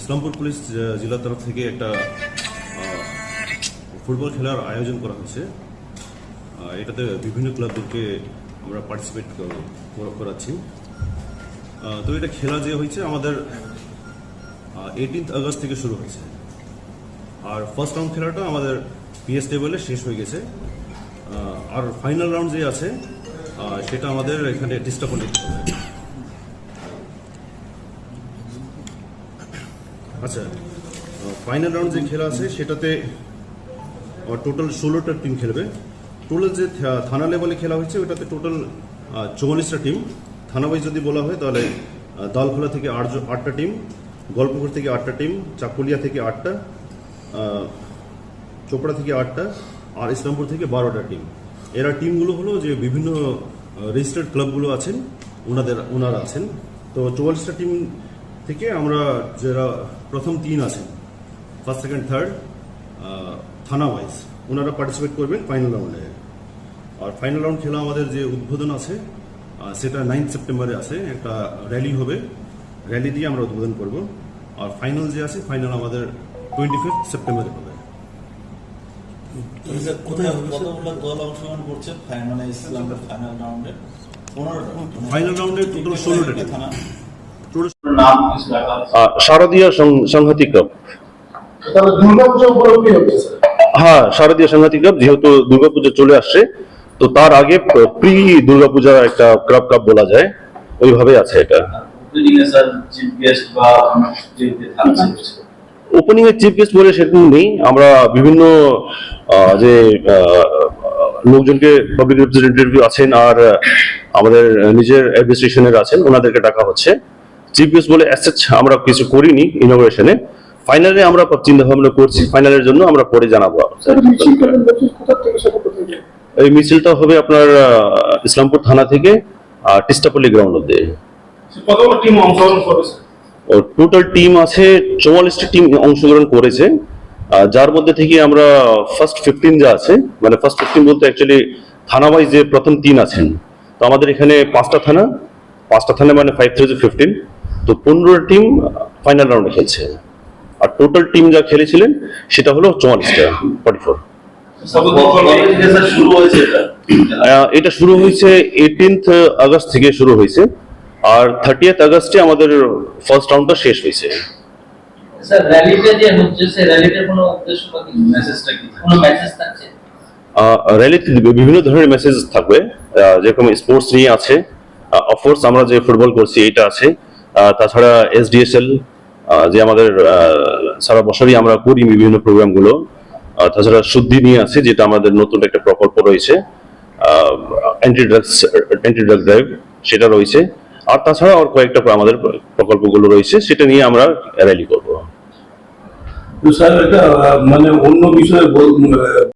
Islampur police জেলার তরফ থেকে একটা ফুটবল খেলার আয়োজন করা হয়েছে। এটাতে বিভিন্ন ক্লাবদেরকে আমরা পার্টিসিপেট করাচ্ছি। তো এটা খেলা যে হয়েছে, আমাদের এইটিনথ আগস্ট থেকে শুরু হয়েছে। আর ফার্স্ট রাউন্ড খেলাটা আমাদের পিএস লেভেলে শেষ হয়ে গেছে। আর ফাইনাল রাউন্ড যে আছে সেটা আমাদের এখানে পল্লিতে হবে। আচ্ছা ফাইনাল রাউন্ড যে খেলা আছে, সেটাতে টোটাল ষোলোটা টিম খেলবে। টোটাল যে থানা লেভেলে খেলা হয়েছে, ওটাতে টোটাল চৌয়াল্লিশটা টিম থানা ওয়াইজ যদি বলা হয়, তাহলে দালখোলা থেকে আট আটটা টিম গল্পপুর থেকে আটটা টিম চাকুলিয়া থেকে আটটা চোপড়া থেকে আটটা, আর ইসলামপুর থেকে বারোটা টিম এরা টিমগুলো হলো যে, বিভিন্ন রেজিস্টার্ড ক্লাবগুলো আছেন ওনাদের ওনারা আছেন। তো চুয়াল্লিশটা টিম থেকে আমরা যারা প্রথম তিন আছেন first second third thana wise ওনারা পার্টিসিপেট করবেন ফাইনাল রাউন্ডে আর ফাইনাল রাউন্ড খেলা আমাদের যে উদ্বোধন আছে সেটা নাইন্থ সেপ্টেম্বরে আছে একটা র্যালি হবে। র্যালি দিয়ে আমরা উদ্বোধন করব। আর ফাইনাল যে আছে ফাইনাল আমাদের টোয়েন্টি ফিফথ সেপ্টেম্বরে হবে কোথায় কতগুলো দল অংশগ্রহণ করছে? ফাইনালে ফাইনাল রাউন্ডে পনেরোটা। ফাইনাল রাউন্ডে টোটাল ষোলোটা শারদীয় সংহতি স্যার। হ্যাঁ শারদীয় সংহতি ক্লাব যেহেতু দুর্গাপূজা চলে আসছে তো তার আগে প্রি দুর্গাপূজা একটা ক্লাব কাপ বলা যায়। ওইভাবে আছে এটা। ওপেনিং চিফ গেস্ট বা যে থাকছে। ওপেনিং এর চিফ গেস্ট বলে সেরকম নেই। আমরা বিভিন্ন যে লোকজনকে পাবলিক রিপ্রেজেন্টেটিভ আছেন আর আমাদের নিজের অ্যাডমিনিস্ট্রেশনের আছেন ওনাদেরকে ডাকা হচ্ছে। গেস্ট বলে অ্যাসেচ আমরা কিছু করিনি ইনোগ্রেশনে ফাইনালে আমরা চিন্তা ভাবনা করছি ফাইনালের জন্য আমরা পরে জানাব? এই মিছিলটা হবে আপনার ইসলামপুর থানা থেকে টিস্টাপল্লি গ্রাউন্ড অব্দি। টোটাল টিম আছে চৌয়াল্লিশটি টিম অংশগ্রহণ করেছে। যার মধ্যে থেকে আমরা ফার্স্ট ফিফটিন যা আছে মানে ফার্স্ট ফিফটিন বলতে অ্যাকচুয়ালি থানা ওয়াইজ যে প্রথম তিন আছেন। তো আমাদের এখানে পাঁচটা থানা পাঁচটা থানা মানে ফাইভ থ্রি ফিফটিন তো পনেরো টিম ফাইনাল রাউন্ডে খেলছে। আর টোটাল টিম যা খেলেছিলেন সেটা হলো চৌয়াল্লিশটা ফর্টি ফোর এটা এটা শুরু হয়েছে এইটিনথ আগস্ট থেকে শুরু হয়েছে। আর থার্টিয়েথ আগস্টে আমাদের ফার্স্ট রাউন্ডটা শেষ হয়েছে। স্যার র্যালিতে যে হচ্ছে সেই র্যালিটার কোনো উদ্দেশ্য বা কিছু? মেসেজটা কি? কোনো মেসেজ থাকছে? র্যালিতে বিভিন্ন ধরনের মেসেজ থাকবে। যেরকম স্পোর্টস নিয়ে আছে। অফকোর্স আমরা যে ফুটবল করছি এটা আছে। তাছাড়া এসডিএসএল যে আমাদের সারা বছরই আমরা করি বিভিন্ন প্রোগ্রামগুলো। তাছাড়া শুদ্ধি নিয়ে আছে, যেটা আমাদের নতুন একটা প্রকল্প রয়েছে। অ্যান্টি ড্রাগস ড্রাগ ড্রাইভ সেটা রয়েছে। আর তাছাড়া আর কয়েকটা আমাদের প্রকল্পগুলো রয়েছে, সেটা নিয়ে আমরা র্যালি করব। স্যার, এটা মানে অন্য বিষয়ে